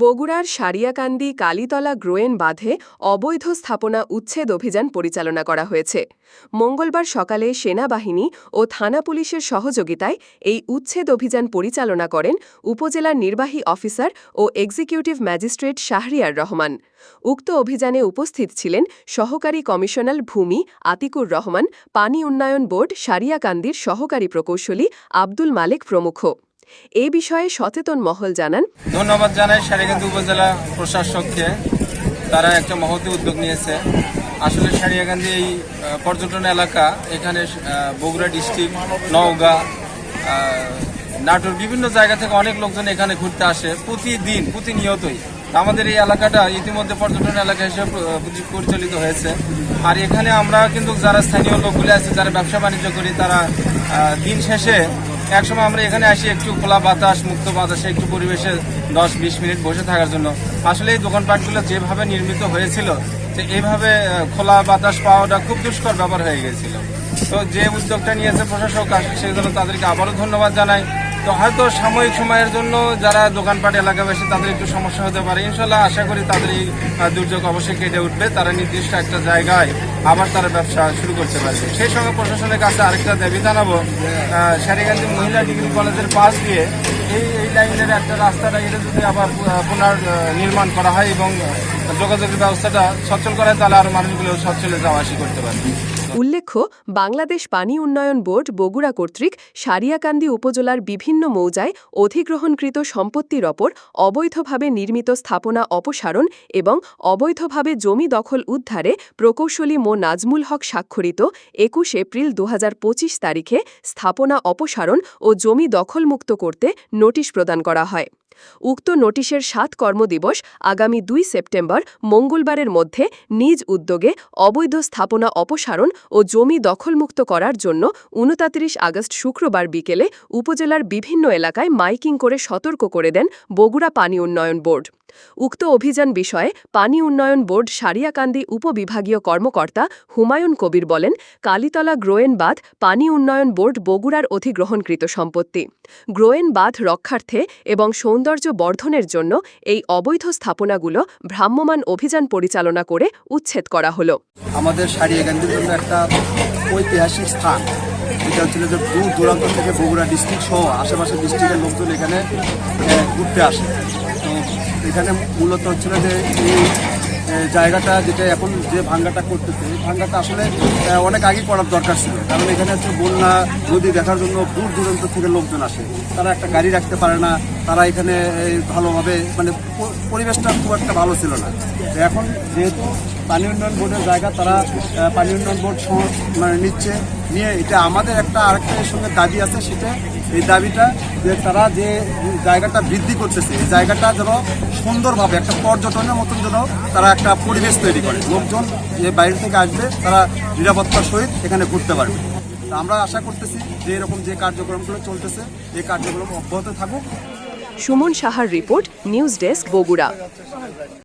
বগুড়ার সারিয়াকান্দি কালীতলা গ্রোয়েন বাঁধে অবৈধ স্থাপনা উচ্ছেদ অভিযান পরিচালনা করা হয়েছে। মঙ্গলবার সকালে সেনাবাহিনী ও থানা পুলিশের সহযোগিতায় এই উচ্ছেদ অভিযান পরিচালনা করেন উপজেলার নির্বাহী অফিসার ও এক্সিকিউটিভ ম্যাজিস্ট্রেট শাহরিয়ার রহমান। উক্ত অভিযানে উপস্থিত ছিলেন সহকারী কমিশনার ভূমি আতিকুর রহমান, পানি উন্নয়ন বোর্ড সারিয়াকান্দির সহকারী প্রকৌশলী আব্দুল মালেক প্রমুখ। এ বিষয়ে সচেতন মহল জানান। ধন্যবাদ জানাই সারিয়াকান্দি উপজেলা প্রশাসককে। তারা একটা মহতি উদ্যোগ নিয়েছে। আসলে সারিয়াকান্দি এই পর্যটন এলাকা এখানে বগুড়া ডিস্ট্রিক্ট, নওগাঁ নাটোর বিভিন্ন জায়গা থেকে অনেক লোকজন এখানে ঘুরতে আসে প্রতিদিন, প্রতিনিয়তই। আমাদের এই এলাকাটা ইতিমধ্যে পর্যটন এলাকা হিসেবে পরিচালিত হয়েছে। আর এখানে আমরা কিন্তু যারা স্থানীয় লোকগুলি আছে, যারা ব্যবসা বাণিজ্য করি, তারা দিন শেষে একসময় আমরা এখানে আসি একটু খোলা বাতাস, মুক্ত বাতাসে, একটু পরিবেশে দশ বিশ মিনিট বসে থাকার জন্য। আসলে এই দোকানপাটগুলো যেভাবে নির্মিত হয়েছিল, যে এইভাবে খোলা বাতাস পাওয়াটা খুব দুষ্কর ব্যাপার হয়ে গেছিল। তো যে উদ্যোগটা নিয়েছে প্রশাসক সেই জন্য তাদেরকে আবারও ধন্যবাদ জানাই। তো হয়তো সাময়িক সময়ের জন্য যারা দোকানপাট এলাকাবাসী, তাদের একটু সমস্যা হতে পারে। ইনশাল্লাহ আশা করি তাদের এই দুর্যোগ অবশ্যই কেটে উঠবে। তারা নির্দিষ্ট একটা জায়গায় আবার তারা ব্যবসা শুরু করতে পারবে। সেই সঙ্গে প্রশাসনের কাছে আরেকটা দাবি জানাব। সারিগান্ধী মহিলা ডিগ্রি কলেজের পাশ দিয়ে এই এই লাইনের একটা রাস্তাটা এটা যদি আবার আহ, পুনর নির্মাণ করা হয় এবং যোগাযোগের ব্যবস্থাটা সচ্ছল করা হয় তাহলে আরও মানুষগুলো সচ্ছলে যাওয়া আসি করতে পারবে। উল্লেখ্য বাংলাদেশ পানি উন্নয়ন বোর্ড বগুড়া কর্তৃক সারিয়াকান্দি উপজেলার বিভিন্ন মৌজায় অধিগ্রহণকৃত সম্পত্তির ওপর অবৈধভাবে নির্মিত স্থাপনা অপসারণ এবং অবৈধভাবে জমি দখল উদ্ধারে প্রকৌশলী মো. নাজমুল হক স্বাক্ষরিত একুশ এপ্রিল দু হাজার পঁচিশ তারিখে স্থাপনা অপসারণ ও জমি দখলমুক্ত করতে নোটিশ প্রদান করা হয়। উক্ত নোটিশের সাত কর্মদিবস আগামী দুই সেপ্টেম্বর মঙ্গলবারের মধ্যে নিজ উদ্যোগে অবৈধ স্থাপনা অপসারণ ও জমি দখলমুক্ত করার জন্য উনতাত্রিশ আগস্ট শুক্রবার বিকেলে উপজেলার বিভিন্ন এলাকায় মাইকিং করে সতর্ক করে দেন বগুড়া পানি উন্নয়ন বোর্ড। উক্ত অভিযান বিষয়ে পানি উন্নয়ন বোর্ড সারিয়াকান্দি উপবিভাগীয় কর্মকর্তা হুমায়ুন কবির বলেন, কালীতলা গ্রোয়েন বাঁধ পানি উন্নয়ন বোর্ড বগুড়ার অধিগ্রহণকৃত সম্পত্তি। গ্রোয়েন বাঁধ রক্ষার্থে এবং সৌন্দর্য বর্ধনের জন্য এই অবৈধ স্থাপনাগুলো ভ্রাম্যমান অভিযান পরিচালনা করে উচ্ছেদ করা হলো। আমাদের ঐতিহাসিক স্থান। এটা যে দূর দূরান্ত থেকে বগুড়া ডিস্ট্রিক্ট সহ আশেপাশের ডিস্ট্রিক্টের লোকজন এখানে ঘুরতে আসে। এখানে মূলত হচ্ছিল যে এই জায়গাটা যেটা এখন যে ভাঙ্গাটা করতেছে, এই ভাঙ্গাটা আসলে অনেক আগে করার দরকার ছিল। কারণ এখানে হচ্ছে বন্যা নদী দেখার জন্য দূর দূরান্ত থেকে লোকজন আসে। তারা একটা গাড়ি রাখতে পারে না, তারা এখানে ভালোভাবে মানে পরিবেশটা খুব একটা ভালো ছিল না। এখন যেহেতু পানি উন্নয়ন বোর্ডের জায়গা, তারা পানি উন্নয়ন বোর্ড মানে নিচ্ছে, নিয়ে এটা আমাদের একটা আরেকটা সঙ্গে দাবি আছে, সেটা এই দাবিটা যে তারা যে জায়গাটা বৃদ্ধি করতেছে, এই জায়গাটা যেন সুন্দরভাবে একটা পর্যটনের মতন যেন তারা একটা পরিবেশ তৈরি করে। লোকজন যে বাইরে থেকে আসবে, তারা নিরাপত্তার সহিত এখানে ঘুরতে পারবে। আমরা আশা করতেছি যে এরকম যে কার্যক্রমগুলো চলতেছে, এই কার্যক্রম অব্যাহত থাকুক। সুমন সাহার রিপোর্ট, নিউজ ডেস্ক, বগুড়া।